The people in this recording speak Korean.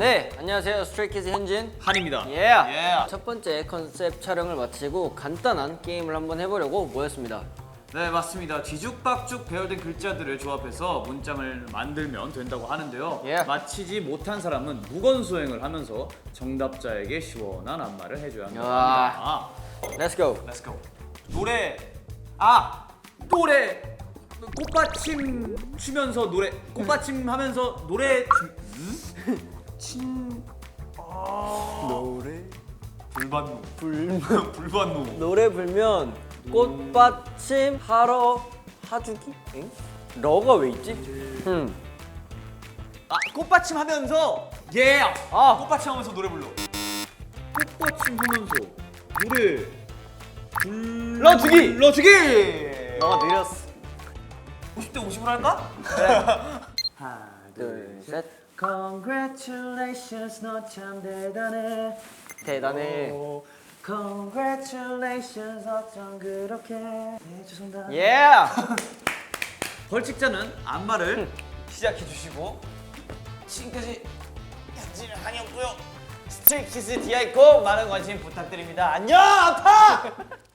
네, 안녕하세요. 스트레이키즈 현진. 한입니다. 예. 예. 첫 번째 컨셉 촬영을 마치고 간단한 게임을 한번 해보려고 모였습니다. 네 맞습니다. 뒤죽박죽 배열된 글자들을 조합해서 문장을 만들면 된다고 하는데요. 예. 마치지 못한 사람은 무건 수행을 하면서 정답자에게 시원한 안마를 해줘야 합니다. 야. Let's go. Let's go. 노래 아 노래 꽃받침 추면서 노래 꽃받침 하면서 노래 주, 음? 친 아, 노래 불반노 불 불반노 노래 불면 꽃받침 하러 하주기? 응? 러가 왜 있지? 음. 아 꽃받침 하면서 예 아. 꽃받침 하면서 노래 불러 꽃받침 하면서 노래 불러주기! 불러주기 너가 느렸어. 50대 50으로 할까? 하나 둘, 셋. Congratulations 너 참 대단해 대단해. 오, Congratulations 어쩜 그렇게 해주선다 예. 벌칙자는 안마를 시작해 주시고 지금까지 현진을 한이었고요 스트레이키즈 디아이코 많은 관심 부탁드립니다 안녕 아파